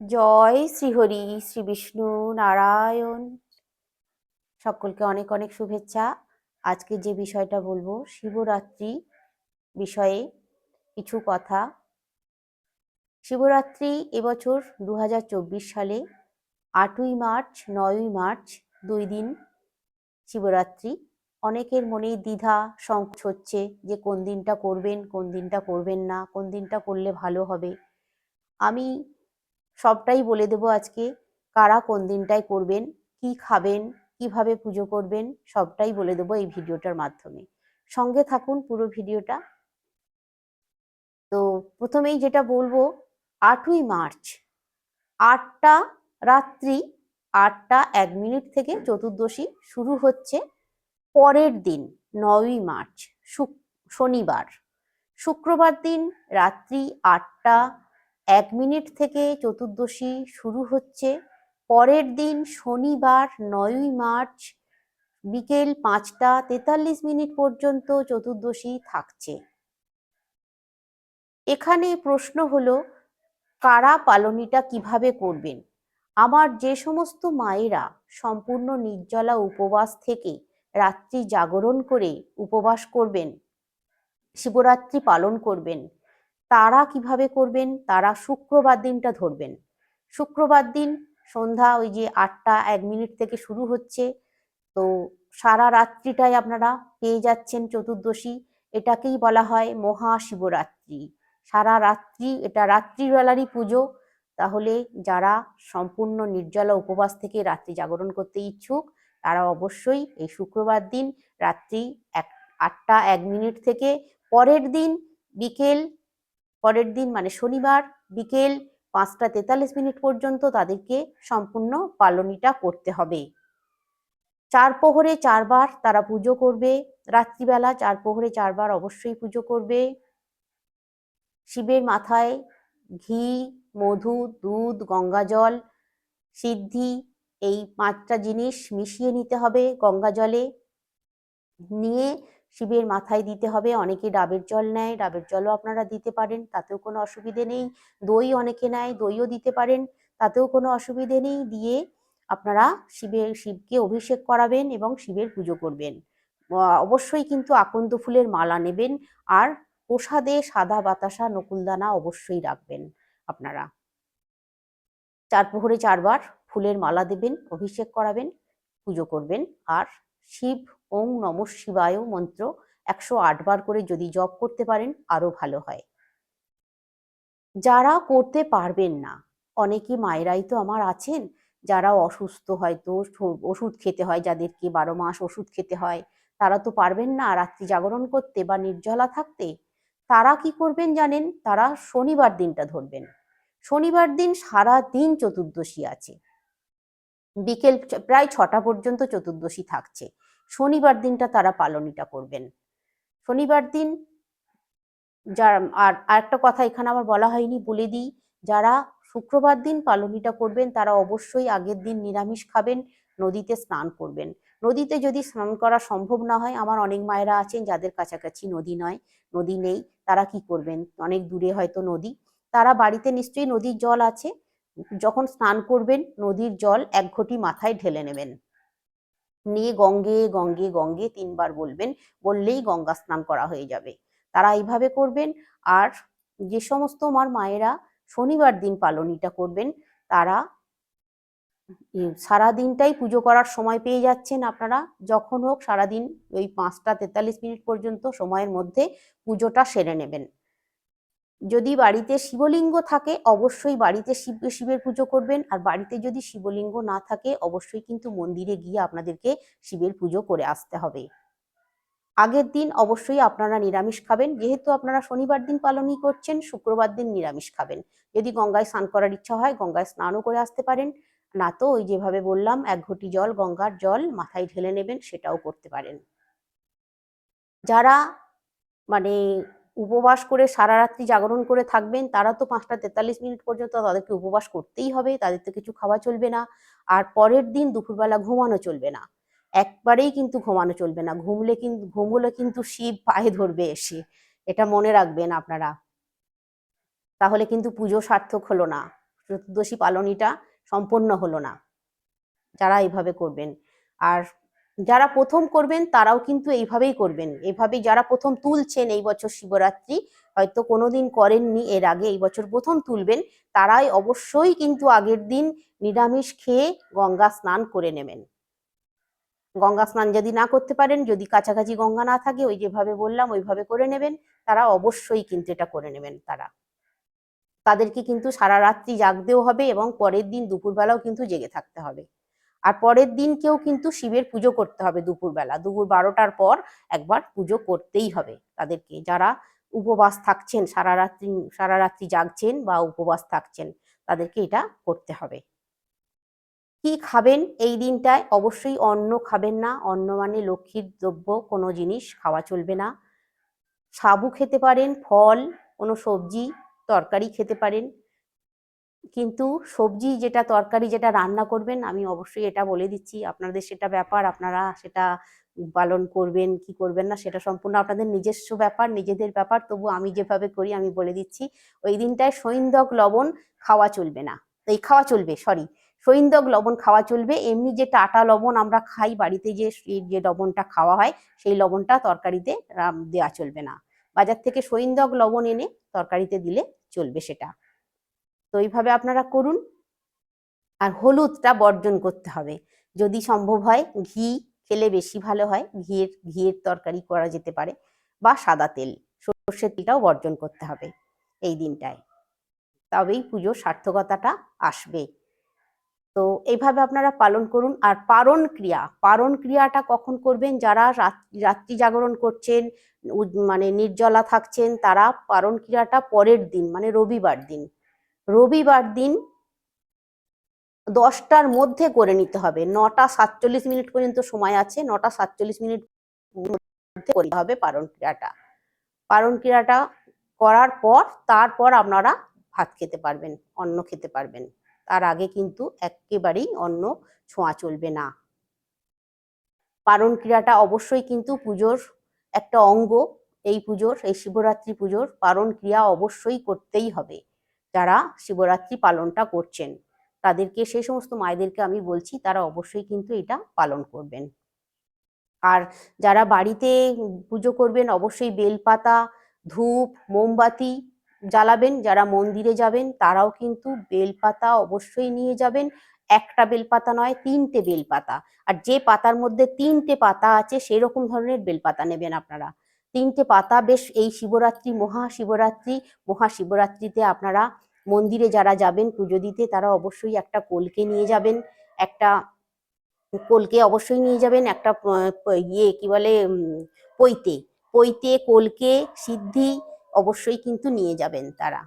জয় শ্রীহরি, শ্রী বিষ্ণু নারায়ণ। সকলকে অনেক অনেক শুভেচ্ছা। আজকে যে বিষয়টা বলব, শিবরাত্রি বিষয়ে কিছু কথা। শিবরাত্রি এবছর দু হাজার চব্বিশ সালে আটই মার্চ, নয়ই মার্চ দুই দিন শিবরাত্রি। অনেকের মনেই দ্বিধা, সংকোচ হচ্ছে যে কোন দিনটা করবেন, কোন দিনটা করবেন না, কোন দিনটা করলে ভালো হবে। আমি সবটাই বলে দেবো আজকে। কারা কোন দিনটায় করবেন, কি খাবেন, কীভাবে পুজো করবেন, সবটাই বলে দেবো এই ভিডিওটার মাধ্যমে। সঙ্গে থাকুন পুরো ভিডিওটা। তো প্রথমেই যেটা বলব, আটই মার্চ, আটটা রাত্রি, আটটা এক মিনিট থেকে চতুর্দশী শুরু হচ্ছে পরের দিন, নয়ই মার্চ শনিবার। শুক্রবার দিন রাত্রি আটটা এক মিনিট থেকে চতুর্দশী শুরু হচ্ছে। পরের দিন শনিবার, নয়ই মার্চ, বিকেল পাঁচটা তেতাল্লিশ মিনিট পর্যন্ত চতুর্দশী থাকছে। এখানে প্রশ্ন হলো, কারা পালনীটা কীভাবে করবেন? আমার যে সমস্ত মায়েরা সম্পূর্ণ নির্জলা উপবাস থেকে রাত্রি জাগরণ করে উপবাস করবেন, শিবরাত্রি পালন করবেন তারা কীভাবে করবেন? তারা শুক্রবার দিনটা ধরবেন। শুক্রবার দিন সন্ধ্যা ওই যে আটটা এক মিনিট থেকে শুরু হচ্ছে। তো সারা রাত্রিটাই আপনারা পেয়ে যাচ্ছেন চতুর্দশী। এটাকেই বলা হয় মহাশিবরাত্রি। সারা রাত্রি, এটা রাত্রিবেলারই পুজো। তাহলে যারা সম্পূর্ণ নির্জলা উপবাস থেকে রাত্রি জাগরণ করতে ইচ্ছুক, তারা অবশ্যই এই শুক্রবার দিন রাত্রি এক, আটটা এক মিনিট থেকে পরের দিন বিকেল পরের দিন মানে শনিবার বিকেল পাঁচটা তেতাল্লিশ মিনিট পর্যন্ত তাদেরকে সম্পূর্ণ পালনীটা করতে হবে। চার প্রহরে চারবার তারা পুজো করবে। রাত্রিবেলা চার প্রহরে চারবার অবশ্যই পুজো করবে। শিবের মাথায় ঘি, মধু, দুধ, গঙ্গা জল, সিদ্ধি এই পাঁচটা জিনিস মিশিয়ে নিতে হবে গঙ্গা জলে। নিয়ে শিবের মাথায় দিতে হবে, অনেকে ডাবের জল নেয়, ডাবের জলও আপনারা দিতে পারেন, তাতেও কোনো অসুবিধে নেই। দই অনেকে নেয়, দইও দিতে পারেন, তাতেও কোনো অসুবিধে নেই, দিয়ে আপনারা শিবের শিবকে অভিষেক করাবেন এবং শিবের পুজো করবেন। অবশ্যই কিন্তু আকন্দ ফুলের মালা নেবেন, আর প্রসাদে সাদা বাতাসা নকুলদানা অবশ্যই রাখবেন আপনারা। চার প্রহরে চারবার ফুলের মালা দেবেন, অভিষেক করাবেন, পুজো করবেন, আর শিব ওং নম শিবায় মন্ত্র একশো আট বার করে যদি জপ করতে পারেন, আরও ভালো হয়। যারা করতে পারবেন না, অনেকে মায়েরাই তো আমার আছেন, যারা অসুস্থ হয়তো ওষুধ খেতে হয় যাদেরকে বারো মাস ওষুধ খেতে হয়, তারা তো পারবেন না রাত্রি জাগরণ করতে বা নির্জলা থাকতে। তারা কি করবেন জানেন? তারা শনিবার দিনটা ধরবেন। শনিবার দিন সারা দিন চতুর্দশী আছে। বিকেল প্রায় ছটা পর্যন্ত চতুর্দশী থাকছে। শনিবার দিনটা তারা পালনীটা করবেন। শনিবার দিন যার আর আরেকটা কথা এখানে আমার বলা হয়নি, বলে দিই, যারা শুক্রবার দিন পালনীটা করবেন, তারা অবশ্যই আগের দিন নিরামিষ খাবেন, নদীতে স্নান করবেন। নদীতে যদি স্নান করা সম্ভব না হয়, আমার অনেক মায়েরা আছেন যাদের কাছাকাছি নদী নয়, নদী নেই, তারা কি করবেন? অনেক দূরে হয়তো নদী। তারা বাড়িতে নিশ্চয়ই নদীর জল আছে, যখন স্নান করবেন, নদীর জল এক ঘটি মাথায় ঢেলে নেবেন। নিয়ে গঙ্গে গঙ্গে গঙ্গে তিনবার বলবেন, বললেই গঙ্গা স্নান করা হয়ে যাবে। তারা এইভাবে করবেন। আর যে সমস্ত আমার মায়েরা শনিবার দিন পালনীটা করবেন, তারা সারা দিনটাই পুজো করার সময় পেয়ে যাচ্ছেন আপনারা। যখন হোক সারাদিন ওই পাঁচটা তেতাল্লিশ মিনিট পর্যন্ত সময়ের মধ্যে পুজোটা সেরে নেবেন। যদি বাড়িতে শিবলিঙ্গ থাকে, অবশ্যই বাড়িতে শিব শিবের পুজো করবেন। আর বাড়িতে যদি শিবলিঙ্গ না থাকে, অবশ্যই কিন্তু মন্দিরে গিয়ে আপনাদেরকে শিবের পুজো করে আসতে হবে। আগের দিন অবশ্যই আপনারা নিরামিষ খাবেন। যেহেতু আপনারা শনিবার দিন পালনই করছেন, শুক্রবার দিন নিরামিষ খাবেন। যদি গঙ্গায় স্নান করার ইচ্ছা হয়, গঙ্গায় স্নানও করে আসতে পারেন। না তো, ওই যেভাবে বললাম, এক ঘটি জল, গঙ্গার জল মাথায় ঢেলে নেবেন, সেটাও করতে পারেন। যারা মানে উপবাস করে সারা রাত্রি জাগরণ করে থাকবেন, তারা তো পাঁচটা তেতাল্লিশ মিনিট পর্যন্ত তাদেরকে উপবাস করতেই হবে, তাদের তো কিছু খাওয়া চলবে না। আর পরের দিন দুপুরবেলা ঘুমানো চলবে না। একবারেই কিন্তু ঘুমানো চলবে না। ঘুমলে কিন্তু ঘুমলে কিন্তু শিব পায়ে ধরবে এসে। এটা মনে রাখবেন আপনারা। তাহলে কিন্তু পুজো সার্থক হলো না। চতুর্দশী পালনীটা সম্পন্ন হলো না। যারা এইভাবে করবেন। আর যারা প্রথম করবেন, তারাও কিন্তু এইভাবেই করবেন। এভাবে যারা প্রথম তুলছেন এই বছর শিবরাত্রি, হয়তো কোনোদিন করেননি, এর আগে এই বছর প্রথম তুলবেন, তারাই অবশ্যই কিন্তু আগের দিন নিরামিষ খেয়ে গঙ্গা স্নান করে নেবেন। গঙ্গা স্নান যদি না করতে পারেন, যদি কাছাকাছি গঙ্গা না থাকে, ওই যেভাবে বললাম, ওইভাবে করে নেবেন, তারা অবশ্যই কিন্তু এটা করে নেবেন তারা। তাদেরকে কিন্তু সারা রাত্রি জাগতেও হবে এবং পরের দিন দুপুরবেলাও কিন্তু জেগে থাকতে হবে। আর পরের দিনকেও কিন্তু শিবের পুজো করতে হবে দুপুরবেলা। দুপুর বারোটার পর একবার পুজো করতেই হবে তাদেরকে। যারা উপবাস থাকছেন, সারা রাত্রি সারা রাত্রি জাগছেন বা উপবাস থাকছেন, তাদেরকে এটা করতে হবে। কি খাবেন এই দিনটায়? অবশ্যই অন্ন খাবেন না। অন্ন মানে লক্ষ্মীর দ্রব্য, কোনো জিনিস খাওয়া চলবে না। সাবু খেতে পারেন, ফল, কোনো সবজি, তরকারি খেতে পারেন। কিন্তু সবজি যেটা তরকারি যেটা রান্না করবেন, আমি অবশ্যই এটা বলে দিচ্ছি। আপনাদের সেটা ব্যাপার, আপনারা সেটা পালন করবেন, কি করবেন না, সেটা সম্পূর্ণ আপনাদের নিজস্ব ব্যাপার, নিজেদের ব্যাপার। তবু আমি যেভাবে করি, আমি বলে দিচ্ছি, ওই দিনটায় সৈন্দক লবণ খাওয়া চলবে না। এই খাওয়া চলবে সরি সৈন্দক লবণ খাওয়া চলবে। এমনি যে টাটা লবণ আমরা খাই বাড়িতে যে যে লবণটা খাওয়া হয়, সেই লবণটা তরকারিতে দেওয়া চলবে না। বাজার থেকে সৈন্দক লবণ এনে তরকারিতে দিলে চলবে সেটা। তো এইভাবে আপনারা করুন। আর হলুদটা বর্জন করতে হবে। যদি সম্ভব হয় ঘি খেলে বেশি ভালো হয়, ঘিয়ের ঘিয়ের তরকারি করা যেতে পারে বা সাদা তেল। সর্ষের তেলটাও বর্জন করতে হবে এই দিনটায়। তবেই পুজোর সার্থকতাটা আসবে। তো এইভাবে আপনারা পালন করুন। আর পারণ ক্রিয়া, পারণ ক্রিয়াটা কখন করবেন? যারা রাত- রাত্রি জাগরণ করছেন মানে নির্জলা থাকছেন, তারা পারণ ক্রিয়াটা পরের দিন মানে রবিবার দিন। রবিবার দিন দশটার মধ্যে করে নিতে হবে। নটা সাতচল্লিশ মিনিট পর্যন্ত সময় আছে, নটা সাতচল্লিশ মিনিট মধ্যে করতে হবে পারণ ক্রিয়াটা। পারণ ক্রিয়াটা করার পর তারপর আপনারা ভাত খেতে পারবেন, অন্ন খেতে পারবেন। তার আগে কিন্তু একেবারেই অন্ন ছোঁয়া চলবে না। পারণ ক্রিয়াটা অবশ্যই কিন্তু পুজোর একটা অঙ্গ। এই পুজোর, এই শিবরাত্রি পুজোর পারণ ক্রিয়া অবশ্যই করতেই হবে। যারা শিবরাত্রি পালনটা করছেন, তাদেরকে, সেই সমস্ত মায়েদেরকে আমি বলছি, তারা অবশ্যই কিন্তু এটা পালন করবেন। আর যারা বাড়িতে পুজো করবেন, অবশ্যই বেলপাতা, ধূপ, মোমবাতি জ্বালাবেন, যারা মন্দিরে যাবেন, তারাও কিন্তু বেলপাতা অবশ্যই নিয়ে যাবেন। একটা বেলপাতা নয়, তিনটে বেলপাতা। আর যে পাতার মধ্যে তিনটে পাতা আছে, সেরকম ধরনের বেলপাতা নেবেন আপনারা। তিনটে পাতা, বেশ, এই শিবরাত্রি, মহাশিবরাত্রি, মহাশিবরাত্রিতে আপনারা মন্দিরে যারা যাবেন, পুজো দিতে তারা অবশ্যই একটা কলকে নিয়ে যাবেন, একটা কলকে অবশ্যই নিয়ে যাবেন, একটা ইয়ে কি বলে পৈতে। পৈতে, কলকে, সিদ্ধি অবশ্যই কিন্তু নিয়ে যাবেন তারা।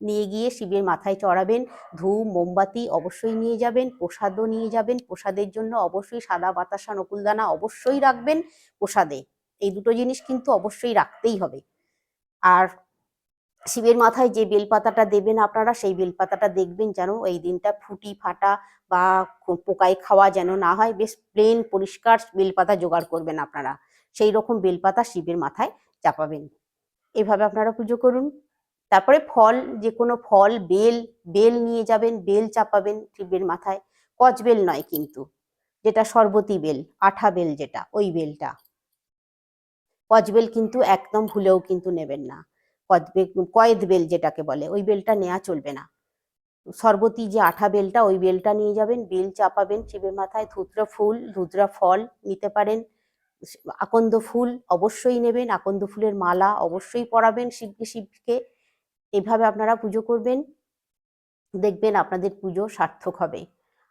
নিয়ে গিয়ে শিবের মাথায় চড়াবেন, ধূপ, মোমবাতি অবশ্যই নিয়ে যাবেন, প্রসাদও নিয়ে যাবেন, প্রসাদের জন্য অবশ্যই সাদা বাতাসা, নকুলদানা অবশ্যই রাখবেন প্রসাদে। এই দুটো জিনিস কিন্তু অবশ্যই রাখতেই হবে। আর শিবের মাথায় যে বেলপাতাটা দেবেন আপনারা, সেই বেলপাতাটা দেখবেন যেন এই দিনটা ফুটি ফাটা বা পোকায় খাওয়া যেন না হয়, বেশ প্লেন পরিষ্কার বেলপাতা জোগাড় করবেন আপনারা। সেই রকম বেলপাতা শিবের মাথায় চাপাবেন। এভাবে আপনারা পুজো করুন। তারপরে ফল যে কোনো ফল, বেল বেল নিয়ে যাবেন, বেল চাপাবেন শিবের মাথায়। কচবেল নয় কিন্তু, যেটা সর্বতী বেল, আঠা বেল যেটা, ওই বেলটা। কচবেল কিন্তু একদম ভুলেও কিন্তু নেবেন না। কদবে কয়েদ বেল যেটাকে বলে, ওই বেলটা নেওয়া চলবে না। সর্বতী যে আঠা বেলটা, ওই বেলটা নিয়ে যাবেন, বেল চাপাবেন, শিবের মাথায় ধুতরা ফুল, ধুতরা ফল নিতে পারেন, আকন্দ ফুল অবশ্যই নেবেন, আকন্দ ফুলের মালা অবশ্যই পরাবেন শিবকে শিবকে। এভাবে আপনারা পুজো করবেন, দেখবেন আপনাদের পুজো সার্থক হবে।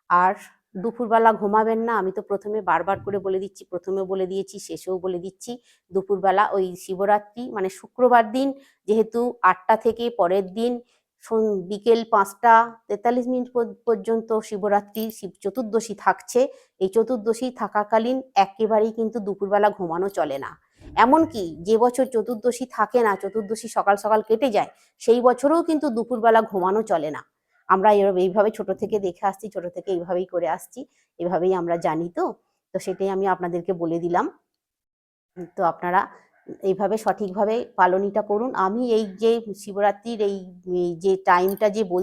আর দুপুরবেলা ঘুমাবেন না, আমি তো প্রথমে বারবার করে বলে দিচ্ছি প্রথমে বলে দিয়েছি, শেষেও বলে দিচ্ছি। দুপুরবেলা ওই শিবরাত্রি মানে শুক্রবার দিন, যেহেতু আটটা থেকে পরের দিন বিকেল পাঁচটা তেতাল্লিশ মিনিট পর্যন্ত শিবরাত্রি, শিব চতুর্দশী থাকছে। এই চতুর্দশী থাকাকালীন একেবারেই কিন্তু দুপুরবেলা ঘুমানো চলে না। এমনকি যে বছর চতুর্দশী থাকে না, চতুর্দশী সকাল সকাল কেটে যায়, সেই বছরেও কিন্তু দুপুরবেলা ঘুমানো চলে না। আমরা এইভাবে ছোট থেকে দেখে আসছি, ছোট থেকে এইভাবেই করে আসছি, এভাবেই আমরা জানি তো। তো সেটাই আমি আপনাদেরকে বলে দিলাম। তো আপনারা এইভাবে সঠিকভাবে পালনীটা করুন। আমি এই যে শিবরাত্রির এই যে টাইমটা যে বল